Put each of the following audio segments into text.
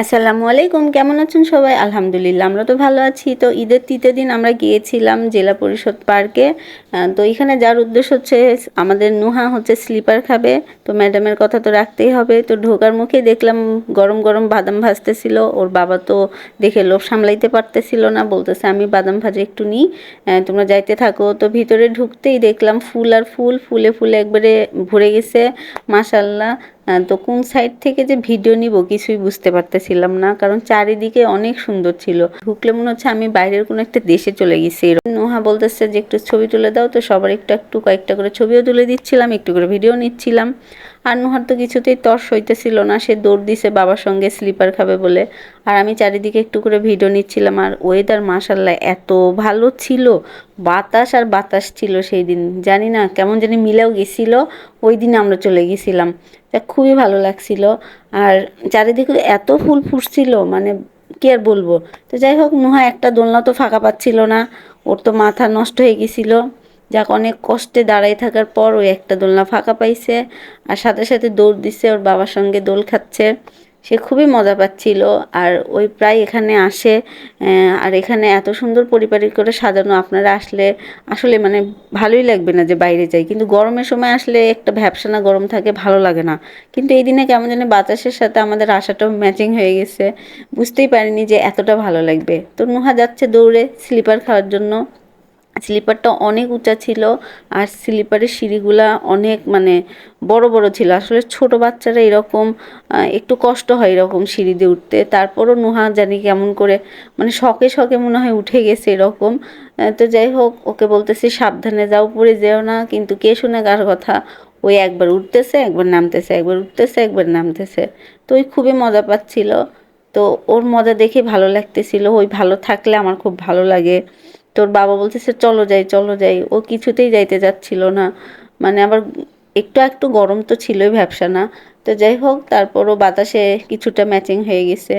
আসসালামু আলাইকুম, কেমন আছেন সবাই? আলহামদুলিল্লাহ, আমরা তো ভালো আছি। তো ঈদের তৃতীয় দিন আমরা গিয়েছিলাম জেলা পরিষদ পার্কে। তো এখানে যার উদ্দেশ্য হচ্ছে, আমাদের নুহা হচ্ছে স্লিপার খাবে। তো ম্যাডামের কথা তো রাখতেই হবে। তো ঢোকার মুখে দেখলাম গরম গরম বাদাম ভাজতেছিল। ওর বাবা তো দেখে লোভ সামলাইতে পারতেছিল না, বলতেছে, আমি বাদাম ভাজা একটু নিই। তোমরা যাইতে থাকো। তো ভিতরে ঢুকতেই দেখলাম ফুল আর ফুল, ফুলে ফুলে একবারে ভরে গেছে মাসাল্লাহ তো কোন সাইড থেকে যে ভিডিও নিব কিছুই বুঝতে পারতেছিলাম না, কারণ চারিদিকে অনেক সুন্দর ছিল। ঢুকলে মনে হচ্ছে আমি বাইরের কোনো একটা দেশে চলে গেছি। নোহা বলতেছে যে একটু ছবি তুলে দাও তো সবার একটু একটু কয়েকটা করে ছবিও তুলে দিচ্ছিলাম, একটু করে ভিডিও নিচ্ছিলাম। আর নুহার তো কিছুতেই তর্স হইতেছিল না, সে দৌড় দিছে বাবার সঙ্গে স্লিপার খাবে বলে। আর আমি চারিদিকে একটু করে ভিডিও নিচ্ছিলাম আর ওয়েদার মাসাল্লাহ এত ভালো ছিল, বাতাস আর বাতাস ছিল সেই দিন। জানি না কেমন জানি মিলেও গেছিল, ওই দিন আমরা চলে গেছিলাম। তা খুবই ভালো লাগছিল। আর চারিদিকে এত ফুল ফুটছিল মানে কি আর বলব। তো যাই হোক, নুহা একটা দোলনা তো ফাঁকা পাচ্ছিল না ওর তো মাথা নষ্ট হয়ে গেছিল। যাক, অনেক কষ্টে দাঁড়াই থাকার পর ওই একটা দোলনা ফাঁকা পাইছে। আর সাথে সাথে দৌড় দিছে ওর বাবার সঙ্গে দোল খাচ্ছে। সে খুবই মজা পাচ্ছিল। আর ওই প্রায় এখানে আসে আর এখানে এত সুন্দর পরিপাটি করে সাজানো, আপনারা আসলে আসলে মানে ভালোই লাগবে না যে বাইরে যাই। কিন্তু গরমের সময় আসলে একটা ভ্যাপসানা গরম থাকে, ভালো লাগে না। কিন্তু এই দিনে কেমন জানি বাতাসের সাথে আমাদের আশাটাও ম্যাচিং হয়ে গেছে। বুঝতেই পারিনি যে এতটা ভালো লাগবে। তো নুহা যাচ্ছে দৌড়ে স্লিপার খাওয়ার জন্য। স্লিপারটা অনেক উঁচা ছিল আর স্লিপারের সিঁড়িগুলা অনেক মানে বড় বড় ছিল। আসলে ছোট বাচ্চারা এরকম একটু কষ্ট হয় এরকম সিঁড়ি দিয়ে উঠতে। তারপরও নুহা জানি কেমন করে মানে শখে শখে মনে হয় উঠে গেছে এরকম। তো যাই হোক, ওকে বলতেছি, সাবধানে যাও, পড়ে যেও না। কিন্তু কে শুনে কার কথা? ওই একবার উঠতেছে, একবার নামতেছে, একবার উঠতেছে, একবার নামতেছে। তো ওই খুবই মজা পাচ্ছিল। তো ওর মজা দেখে ভালো লাগতেছিল। ওই ভালো থাকলে আমার খুব ভালো লাগে। তোর বাবা বলতেছে, চলো যাই চলো যাই। ও কিছুতেই যাইতে যাচ্ছিল না। মানে আবার একটু একটু গরম তো ছিলই ব্যবসা না। তো যাই হোক, তারপরও বাতাসে কিছুটা ম্যাচিং হয়ে গেছে।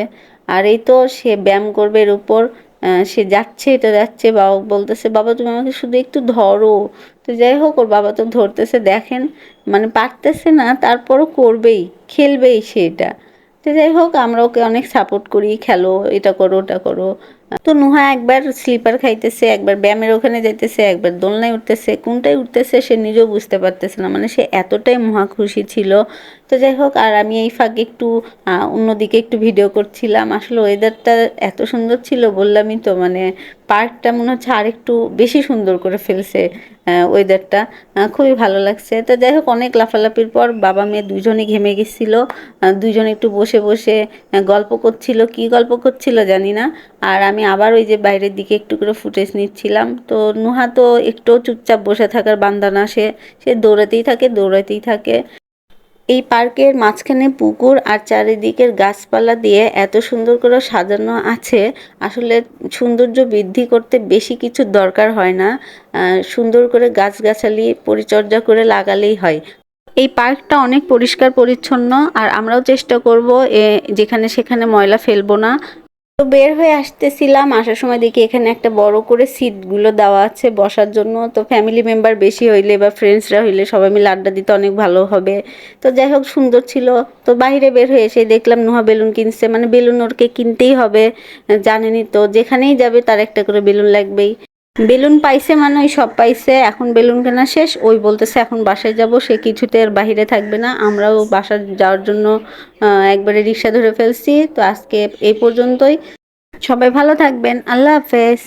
আর এই তো সে ব্যায়াম করবে এর উপর সে যাচ্ছে, এটা যাচ্ছে, বাবা বলতেছে, বাবা, তুমি আমাকে শুধু একটু ধরো। তো যাই হোক, ওর বাবা তো ধরতেছে, দেখেন মানে পারতেছে না, তারপরও করবেই, খেলবেই সে এটা। তো যাই হোক, আমরা ওকে অনেক সাপোর্ট করি, খেলো, এটা করো, ওটা করো। তো নুহা একবার স্লিপার খাইতেছে, একবার ব্যায়ামের ওখানে যাইতেছে, একবার দোলনায় উঠতেছে। কোনটায় উঠতেছে সে নিজেও বুঝতে পারতেছে না। মানে সে এতটাই মহা খুশি ছিল তো যাই হোক, আর আমি এই ফাঁকে একটু অন্যদিকে একটু ভিডিও করছিলাম। আসলে ওয়েদারটা এত সুন্দর ছিল, বললামই তো মানে পার্কটা মনে হচ্ছে আর একটু বেশি সুন্দর করে ফেলছে ওয়েদারটা খুবই ভালো লাগছে। তো যাই হোক, অনেক লাফালাফির পর বাবা মেয়ে দুজনে ঘেমে গেছিল। দুজনে একটু বসে বসে গল্প করছিল। কি গল্প করছিল জানি না। আর আমি আবার ওই যে বাইরের দিকে একটু করে ফুটেজ নিচ্ছিলাম। তো নুহা তো একটুও চুপচাপ বসে থাকার বান্দা না সে। সে দৌড়াতেই থাকে দৌড়াতেই থাকে। এই পার্কের মাঝখানে পুকুর আর চারিদিকের গাছপালা দিয়ে এত সুন্দর করে সাজানো আছে। আসলে সৌন্দর্য বৃদ্ধি করতে বেশি কিছু দরকার হয় না। সুন্দর করে গাছগাছালি পরিচর্যা করে লাগালেই হয়। এই পার্কটা অনেক পরিষ্কার, পরিচ্ছন্ন আর আমরাও চেষ্টা করব যেখানে সেখানে ময়লা ফেলব না। তো বের হয়ে আসতেছিলাম। আসার সময় দেখি এখানে একটা বড় করে সিটগুলো দেওয়া আছে বসার জন্য। তো ফ্যামিলি মেম্বার বেশি হইলে বা ফ্রেন্ডসরা হইলে সবাই মিলে আড্ডা দিতে অনেক ভালো হবে। তো যাই হোক, সুন্দর ছিল। তো বাইরে বের হয়ে এসে দেখলাম নোহা বেলুন কিনছে। মানে বেলুন ওরকে কিনতেই হবে জানেনি তো। যেখানেই যাবে তার একটা করে বেলুন লাগবেই। বেলুন পাইছে মানে ওই সব পাইছে, এখন বেলুন কেনা শেষ। ওই বলতেছে, এখন বাসায় যাব, সে কিছুতে আর বাহিরে থাকবে না। আমরাও বাসা যাওয়ার জন্য একবারে রিক্সা ধরে ফেলছি। তো আজকে এই পর্যন্তই। সবাই ভালো থাকবেন। আল্লাহ হাফেজ।